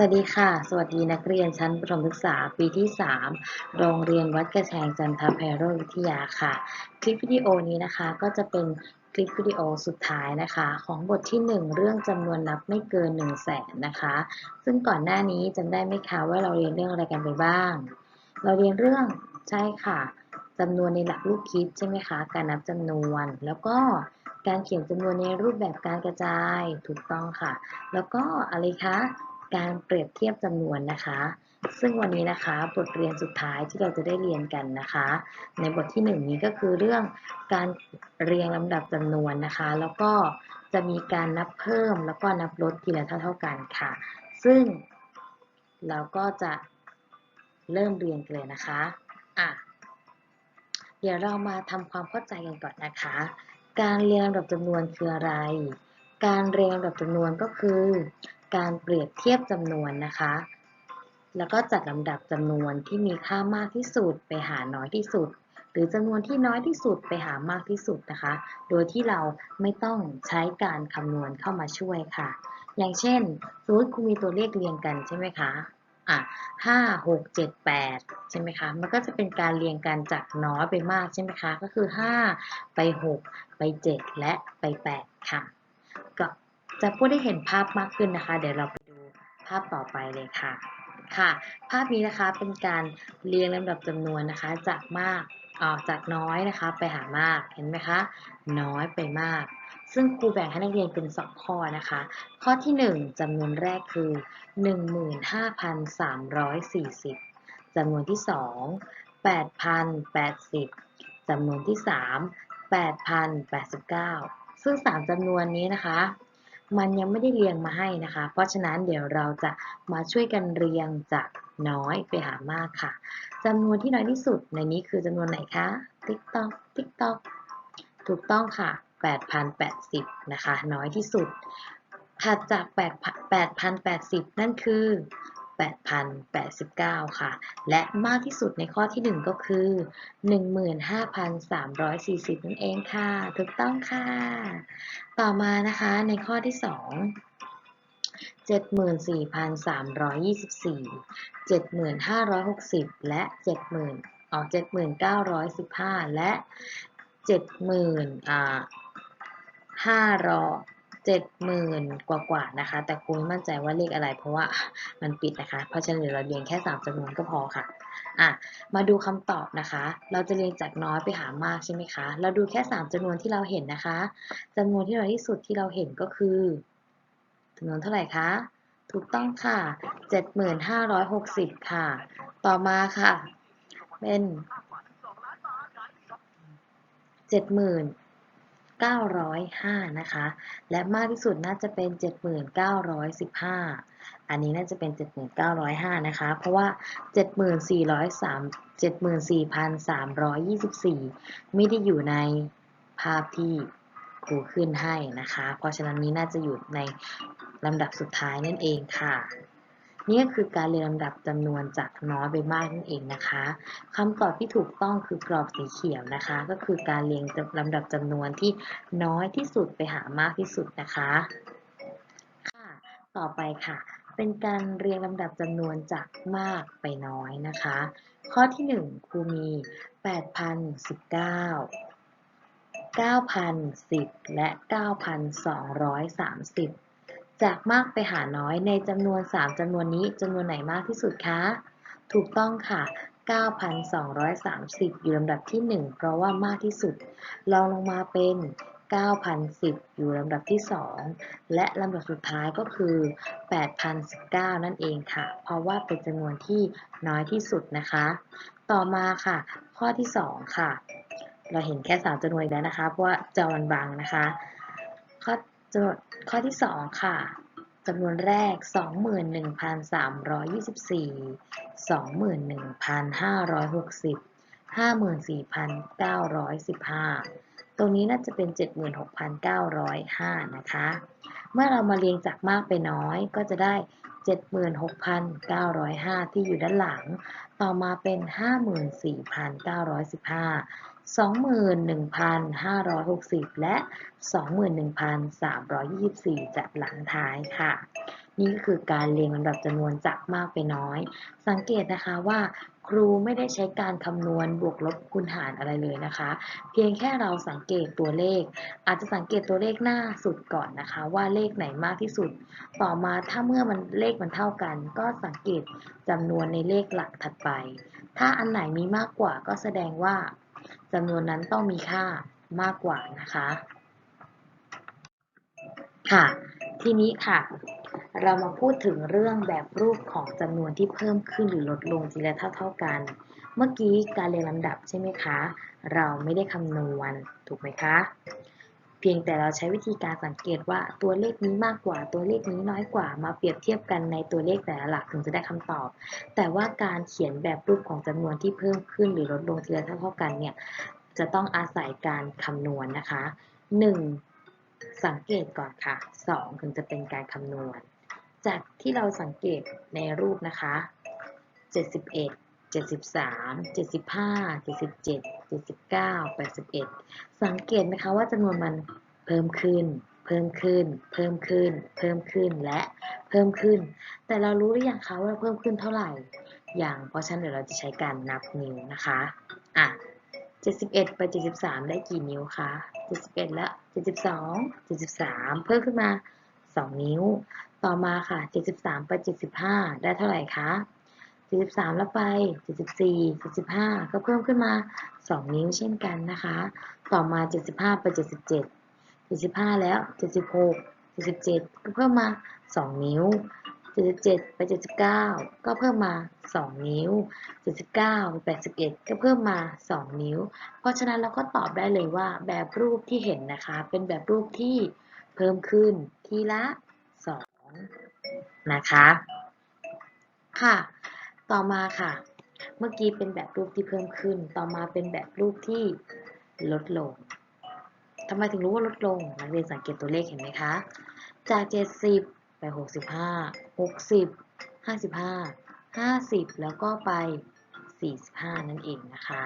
สวัสดีค่ะ สวัสดีนักเรียนชั้นประถมศึกษาปีที่ 3 โรงเรียนวัดกระแชงจันทแพโรวิทยาค่ะ คลิปวิดีโอนี้นะคะก็จะเป็นคลิปวิดีโอสุดท้ายนะคะ ของบทที่ 1 เรื่องจำนวนนับไม่เกิน 1 0 0 0 0แสนนะคะ ซึ่งก่อนหน้านี้จำได้ไหมคะว่าเราเรียนเรื่องอะไรกันไปบ้าง เราเรียนเรื่องใช่ค่ะจำนวนในหลักลูกคิดใช่ไหมคะ การนับจำนวนแล้วก็การเขียนจำนวนในรูปแบบการกระจายถูกต้องค่ะ แล้วก็อะไรคะ การเปรียบเทียบจำนวนนะคะ ซึ่งวันนี้นะคะบทเรียนสุดท้ายที่เราจะได้เรียนกันนะคะ ในบทที่ 1 นี้ก็คือเรื่องการเรียงลำดับจำนวนนะคะ แล้วก็จะมีการนับเพิ่มแล้วก็นับลดทีละเท่าเท่ากันค่ะ ซึ่งเราก็จะเริ่มเรียนกันเลยนะคะอะเดี๋ยวเรามาทำความเข้าใจกันก่อนนะคะ การเรียงลำดับจำนวนคืออะไร การเรียงลำดับจำนวนก็คือ การเปรียบเทียบจำนวนนะคะ แล้วก็จัดลำดับจำนวนที่มีค่ามากที่สุดไปหาน้อยที่สุด หรือจำนวนที่น้อยที่สุดไปหามากที่สุดนะคะ โดยที่เราไม่ต้องใช้การคำนวณเข้ามาช่วยค่ะ อย่างเช่นสมมติคุณมีตัวเลขเรียงกันใช่ไหมคะอะห้าหกเจ็ดแปดใช่ไหมคะ มันก็จะเป็นการเรียงกันจากน้อยไปมากใช่ไหมคะ ก็คือห้าไปหกไปเจ็ดและไปแปดค่ะ ก็ จะพูดได้เห็นภาพมากขึ้นนะคะ เดี๋ยวเราไปดูภาพต่อไปเลยค่ะ ค่ะ ภาพนี้นะคะเป็นการเรียงลำดับจำนวนนะคะ จากมากออกจากน้อยนะคะ ไปหามากเห็นไหมคะ น้อยไปมาก ซึ่งครูแบ่งให้นักเรียนเป็น 2 ข้อนะคะ ข้อที่ 1จำนวนแรกคือ 15,340จำนวนที่ 2 8,080จำนวนที่ 3 8,089 ซึ่ง 3จำนวนนี้นะคะ มันยังไม่ได้เรียงมาให้นะคะ เพราะฉะนั้นเดี๋ยวเราจะมาช่วยกันเรียงจากน้อยไปหามากค่ะจำนวนที่น้อยที่สุดในนี้คือจำนวนไหนคะติ๊กตอกติ๊กตอกถูกต้องค่ะ 8,080 นะคะ น้อยที่สุดถัดจาก 8,080 นั่นคือ 8,089 ค่ะ และมากที่สุดในข้อที่ 1 ก็คือ 15,340 นั่นเองค่ะ ถูกต้องค่ะ ต่อมานะคะในข้อที่ 2 74,324 7,560 และ 70,000อ๋อ7,915 และ 70,000อ่า500 เจ็ดหมื่นกว่ากว่านะคะ แต่ครูไม่มั่นใจว่าเลขอะไร เพราะว่ามันปิดนะคะ เพราะฉะนั้นเดี๋ยวเราเรียงแค่สามจำนวนก็พอค่ะอะ มาดูคำตอบนะคะ เราจะเรียงจากน้อยไปหามากใช่ไหมคะ เราดูแค่สามจำนวนที่เราเห็นนะคะจำนวนที่น้อยที่สุดที่เราเห็นก็คือจำนวนเท่าไหร่คะถูกต้องค่ะ 7,560 ค่ะ ต่อมาค่ะ เป็น 70,000 905 นะคะ และมากที่สุดน่าจะเป็น 7,915 อันนี้น่าจะเป็น 7,905 นะคะ เพราะว่า 74,3 74,324 ไม่ได้อยู่ในภาพที่ครูขึ้นให้นะคะ เพราะฉะนั้นนี้น่าจะอยู่ในลำดับสุดท้ายนั่นเองค่ะ นี่คือการเรียงลำดับจำนวนจากน้อยไปมากนั่นเองนะคะคำตอบที่ถูกต้องคือกรอบสีเขียวนะคะ ก็คือการเรียงลำดับจำนวนที่น้อยที่สุดไปหามากที่สุดนะคะค่ะ ต่อไปค่ะ เป็นการเรียงลำดับจำนวนจากมากไปน้อยนะคะ ข้อที่ 1 ครูมี 8,019 9,010 และ 9,230 จากมากไปหาน้อยในจำนวน 3จำนวนนี้จำนวนไหนมากที่สุดคะ ถูกต้องค่ะ 9,230 อยู่ลำดับที่ 1 เพราะว่ามากที่สุดลองลงมาเป็น 9,010 อยู่ลำดับที่ 2 และลำดับสุดท้ายก็คือ 8,019 นั่นเองค่ะ เพราะว่าเป็นจำนวนที่น้อยที่สุดนะคะ ต่อมาค่ะ ข้อที่ 2 ค่ะ เราเห็นแค่ 3จำนวนแล้วนะคะ เพราะว่าจอมันบางนะคะ ข้อจำนวนข้อที่ 2 ค่ะจำนวนแรก 21,324 21,560 54,915 ตรงนี้น่าจะเป็น 76,905 นะคะ เมื่อเรามาเรียงจากมากไปน้อยก็จะได้ 76,905 ที่อยู่ด้านหลัง ต่อมาเป็น 54,915 21,560 และ 21,324 จากหลังท้ายค่ะ นี่ก็คือการเรียงลำดับจำนวนจากมากไปน้อย สังเกตนะคะว่าครูไม่ได้ใช้การคำนวณบวกลบคูณหารอะไรเลยนะคะ เพียงแค่เราสังเกตตัวเลข อาจจะสังเกตตัวเลขหน้าสุดก่อนนะคะ ว่าเลขไหนมากที่สุด ต่อมาถ้าเมื่อมันเลขมันเท่ากัน ก็สังเกตจำนวนในเลขหลักถัดไป ถ้าอันไหนมีมากกว่าก็แสดงว่า จำนวนนั้นต้องมีค่ามากกว่านะคะ ค่ะ ทีนี้ค่ะ เรามาพูดถึงเรื่องแบบรูปของจำนวนที่เพิ่มขึ้นหรือลดลงทีละเท่าเท่ากัน เมื่อกี้การเรียงลำดับใช่ไหมคะ เราไม่ได้คำนวณถูกไหมคะ เพียงแต่เราใช้วิธีการสังเกตว่าตัวเลขนี้มากกว่าตัวเลขนี้น้อยกว่า มาเปรียบเทียบกันในตัวเลขแต่ละหลักถึงจะได้คำตอบ แต่ว่าการเขียนแบบรูปของจำนวนที่เพิ่มขึ้นหรือลดลงทีละเท่าเท่ากันเนี่ยจะต้องอาศัยการคำนวณนะคะ 1. สังเกตก่อนค่ะ 2 ถึงจะเป็นการคำนวณ จากที่เราสังเกตในรูปนะคะ 71 73 75 77 79 81 สังเกตไหมคะว่าจำนวนมันเพิ่มขึ้น เพิ่มขึ้น เพิ่มขึ้น เพิ่มขึ้น และเพิ่มขึ้น แต่เรารู้หรือยังคะว่าเพิ่มขึ้นเท่าไหร่ อย่างเพราะฉะนั้นเดี๋ยวเราจะใช้การนับนิ้วนะคะ อะ 71 ไป 73 ได้กี่นิ้วคะ 71 และ72 73 เพิ่มขึ้นมา 2 นิ้ว ต่อมาค่ะ 73 ไป 75 ได้เท่าไหร่คะ 73แล้วไป 74 75 ก็เพิ่มขึ้นมา 2 นิ้วเช่นกันนะคะ ต่อมา 75 ไป 77 75 แล้ว 76 77 ก็เพิ่มมา 2 นิ้ว 77 ไป 79 ก็เพิ่มมา 2 นิ้ว 79 ไป 81 ก็เพิ่มมา 2 นิ้ว เพราะฉะนั้นเราก็ตอบได้เลยว่าแบบรูปที่เห็นนะคะ เป็นแบบรูปที่เพิ่มขึ้นทีละ 2 นะคะ ค่ะ ต่อมาค่ะ เมื่อกี้เป็นแบบรูปที่เพิ่มขึ้น ต่อมาเป็นแบบรูปที่ลดลงทำไมถึงรู้ว่าลดลง นักเรียนสังเกตตัวเลขเห็นไหมคะ จาก 70 ไป 65 60 55 50 แล้วก็ไป 45 นั่นเองนะคะ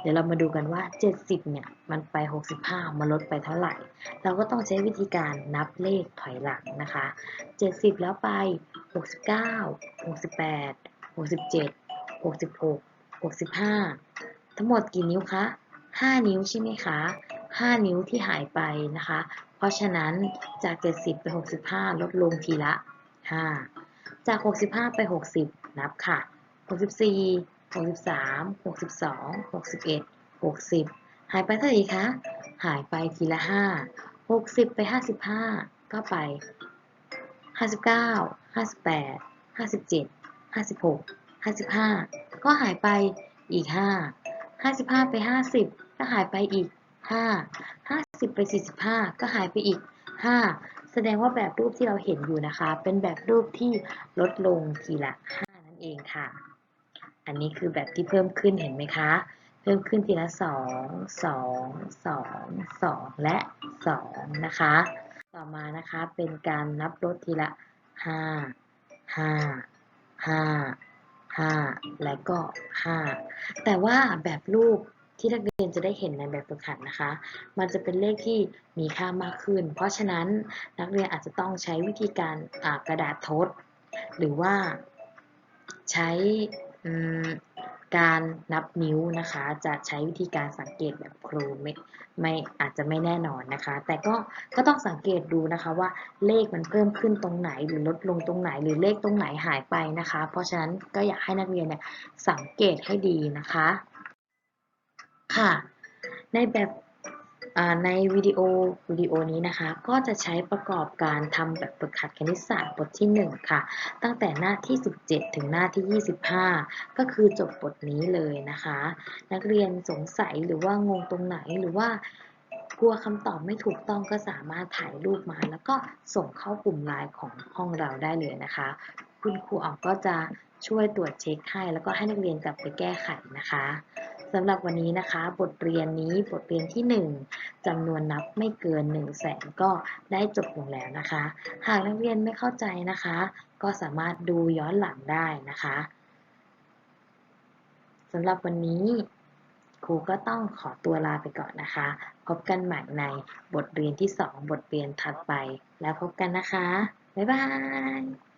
เดี๋ยวเรามาดูกันว่า 70 เนี่ย มันไป 65มาลดไปเท่าไหร่ เราก็ต้องใช้วิธีการนับเลขถอยหลังนะคะ 70 แล้วไป 69 68 67 66 65 ทั้งหมดกี่นิ้วคะ 5 นิ้วใช่ไหมคะ 5 นิ้วที่หายไปนะคะ เพราะฉะนั้นจาก 70 ไป 65 ลดลงทีละ 5 จาก 65 ไป 60 นับค่ะ 64 63 62 61 60 หายไปเท่าไหร่คะ หายไปทีละ 5 60 ไป 55 ก็ไป 59 58 57 56 55 ก็หายไปอีก 5 55 ไป 50 ก็หายไปอีก 5 50 ไป 45 ก็หายไปอีก 5 แสดงว่าแบบรูปที่เราเห็นอยู่นะคะ เป็นแบบรูปที่ลดลงทีละ 5 นั่นเองค่ะ อันนี้คือแบบที่เพิ่มขึ้นเห็นไหมคะ เพิ่มขึ้นทีละ 2 2 2 2 และ 2 นะคะ ต่อมานะคะเป็นการนับลดทีละ 5 5 5 5และก็5แต่ว่าแบบรูปที่นักเรียนจะได้เห็นในแบบฝึกหัดนะคะ มันจะเป็นเลขที่มีค่ามากขึ้น เพราะฉะนั้นนักเรียนอาจจะต้องใช้วิธีการกระดาษทด หรือว่าใช้ การนับนิ้วนะคะ จะใช้วิธีการสังเกตแบบครูไม่ไม่อาจจะไม่แน่นอนนะคะ แต่ก็ก็ต้องสังเกตดูนะคะว่าเลขมันเพิ่มขึ้นตรงไหนหรือลดลงตรงไหนหรือเลขตรงไหนหายไปนะคะ เพราะฉะนั้นก็อยากให้นักเรียนเนี่ยสังเกตให้ดีนะคะค่ะ ในแบบ ในวิดีโอวิดีโอนี้นะคะ ก็จะใช้ประกอบการทำแบบฝึกหัดคณิตศาสตร์บทที่ 1 ค่ะ ตั้งแต่หน้าที่ 17 ถึงหน้าที่ 25 ก็คือจบบทนี้เลยนะคะ นักเรียนสงสัยหรือว่างงตรงไหนหรือว่ากลัวคำตอบไม่ถูกต้องก็สามารถถ่ายรูปมา แล้วก็ส่งเข้ากลุ่มไลน์ของห้องเราได้เลยนะคะ คุณครูอ๋องก็จะช่วยตรวจเช็คให้ แล้วก็ให้นักเรียนกลับไปแก้ไขนะคะ สำหรับวันนี้นะคะ บทเรียนนี้บทเรียนที่ 1จำนวนนับไม่เกิน 1 0 0 0 0แสนก็ได้จบลงแล้วนะคะ หากนักเรียนไม่เข้าใจนะคะ ก็สามารถดูย้อนหลังได้นะคะสำหรับวันนี้ครูก็ต้องขอตัวลาไปก่อนนะคะ พบกันใหม่ในบทเรียนที่ 2 บทเรียนถัดไป แล้วพบกันนะคะ บ๊ายบาย